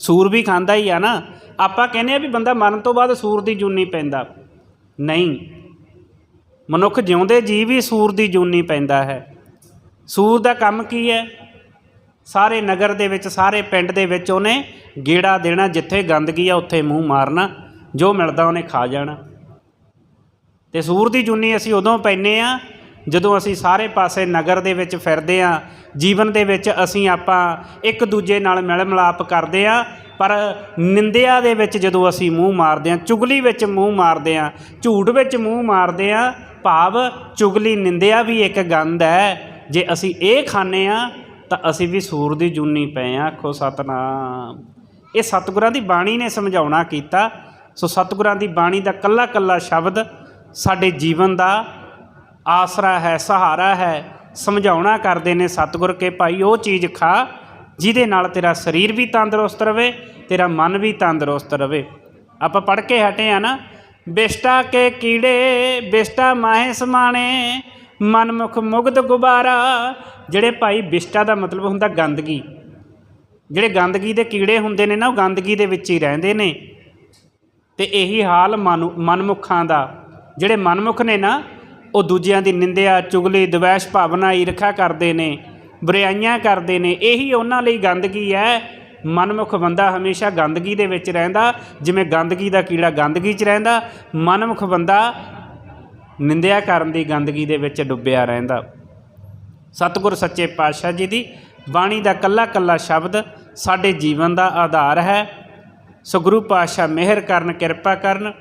ਸੂਰ ਵੀ ਖਾਂਦਾ ਹੀ ਆ ਨਾ। ਆਪਾਂ ਕਹਿੰਦੇ ਆ ਵੀ ਬੰਦਾ ਮਰਨ ਤੋਂ ਬਾਅਦ ਸੂਰ ਦੀ ਜੂਨੀ ਪੈਂਦਾ। ਨਹੀਂ। ਮਨੁੱਖ ਜਿਉਂਦੇ ਜੀ ਵੀ ਸੂਰ ਦੀ ਜੂਨੀ ਪੈਂਦਾ ਹੈ। ਸੂਰ ਦਾ ਕੰਮ ਕੀ ਹੈ? ਸਾਰੇ ਨਗਰ ਦੇ ਵਿੱਚ, ਸਾਰੇ ਪਿੰਡ ਦੇ ਵਿੱਚ ਉਹਨੇ ਗੇੜਾ ਦੇਣਾ, ਜਿੱਥੇ ਗੰਦਗੀ ਆ ਉੱਥੇ ਮੂੰਹ ਮਾਰਨਾ, ਜੋ ਮਿਲਦਾ ਉਹਨੇ ਖਾ ਜਾਣਾ। ਤੇ ਸੂਰ ਦੀ ਜੁੰਨੀ ਅਸੀਂ ਉਦੋਂ ਪੈਨੇ ਆ ਜਦੋਂ ਅਸੀਂ ਸਾਰੇ ਪਾਸੇ ਨਗਰ ਦੇ ਵਿੱਚ ਫਿਰਦੇ ਆ ਜੀਵਨ ਦੇ ਵਿੱਚ ਅਸੀਂ ਆਪਾਂ ਇੱਕ ਦੂਜੇ ਨਾਲ ਮਿਲ ਮਿਲਾਪ ਕਰਦੇ ਆ ਪਰ ਨਿੰਦਿਆ ਦੇ ਵਿੱਚ ਜਦੋਂ ਅਸੀਂ ਮੂੰਹ ਮਾਰਦੇ ਆ ਚੁਗਲੀ ਵਿੱਚ ਮੂੰਹ ਮਾਰਦੇ ਆ ਝੂਠ ਵਿੱਚ ਮੂੰਹ ਮਾਰਦੇ ਆ ਭਾਵ ਚੁਗਲੀ ਨਿੰਦਿਆ ਵੀ ਇੱਕ ਗੰਦ ਹੈ। ਜੇ ਅਸੀਂ ਇਹ ਖਾਂਦੇ ਆ ਤਾਂ ਅਸੀਂ ਵੀ ਸੂਰ ਦੀ ਜੁੰਨੀ ਪਏ ਆ ਆਖੋ ਸਤਨਾਮ। ਇਹ ਸਤਿਗੁਰਾਂ ਦੀ ਬਾਣੀ ਨੇ ਸਮਝਾਉਣਾ ਕੀਤਾ। ਸੋ ਸਤਿਗੁਰਾਂ ਦੀ ਬਾਣੀ ਦਾ ਕੱਲਾ ਕੱਲਾ ਸ਼ਬਦ ਸਾਡੇ ਜੀਵਨ ਦਾ ਆਸਰਾ ਹੈ, ਸਹਾਰਾ ਹੈ, ਸਮਝਾਉਣਾ ਕਰਦੇ ਨੇ ਸਤਿਗੁਰ ਕੇ ਭਾਈ, ਉਹ ਚੀਜ਼ ਖਾ, ਜਿਹਦੇ ਨਾਲ ਤੇਰਾ ਸਰੀਰ ਵੀ ਤੰਦਰੁਸਤ ਰਵੇ, ਤੇਰਾ ਮਨ ਵੀ ਤੰਦਰੁਸਤ ਰਵੇ। ਆਪਾਂ ਪੜ੍ਹ ਕੇ ਹਟੇ ਆ ਨਾ, ਬਿਸ਼ਟਾ ਕੇ ਕੀੜੇ, ਬਿਸ਼ਟਾ ਮਾਹੇ ਸਮਾਣੇ, ਮਨਮੁਖ ਮੁਗਧ ਗੁਬਾਰਾ। ਜਿਹੜੇ ਭਾਈ ਬਿਸ਼ਟਾ ਦਾ ਮਤਲਬ ਹੁੰਦਾ ਗੰਦਗੀ। ਜਿਹੜੇ ਗੰਦਗੀ ਦੇ ਕੀੜੇ ਹੁੰਦੇ ਨੇ ਨਾ, ਉਹ ਗੰਦਗੀ ਦੇ ਵਿੱਚ ਹੀ ਰਹਿੰਦੇ ਨੇ। ਤੇ ਇਹੀ ਹਾਲ ਮਨੁ, ਮਨਮੁਖਾਂ ਦਾ। ਜਿਹੜੇ ਮਨਮੁਖ ਨੇ ਨਾ ਉਹ ਦੂਜਿਆਂ ਦੀ ਨਿੰਦਿਆ, ਚੁਗਲੀ, ਦਵੈਸ਼ ਭਾਵਨਾ, ਈਰਖਾ ਕਰਦੇ ਨੇ, ਬੁਰਾਈਆਂ ਕਰਦੇ ਨੇ, ਇਹੀ ਉਹਨਾਂ ਲਈ ਗੰਦਗੀ ਹੈ। ਮਨਮੁਖ ਬੰਦਾ ਹਮੇਸ਼ਾ ਗੰਦਗੀ ਦੇ ਵਿੱਚ ਰਹਿੰਦਾ, ਜਿਵੇਂ ਗੰਦਗੀ ਦਾ ਕੀੜਾ ਗੰਦਗੀ 'ਚ ਰਹਿੰਦਾ, ਮਨਮੁਖ ਬੰਦਾ ਨਿੰਦਿਆ ਕਰਨ ਦੀ ਗੰਦਗੀ ਦੇ ਵਿੱਚ ਡੁੱਬਿਆ ਰਹਿੰਦਾ। ਸਤਿਗੁਰ ਸੱਚੇ ਪਾਤਸ਼ਾਹ ਜੀ ਦੀ ਬਾਣੀ ਦਾ ਕੱਲਾ ਕੱਲਾ ਸ਼ਬਦ ਸਾਡੇ ਜੀਵਨ ਦਾ ਆਧਾਰ ਹੈ। ਸੋ ਗੁਰੂ ਪਾਤਸ਼ਾਹ ਮਿਹਰ ਕਰਨ, ਕਿਰਪਾ ਕਰਨ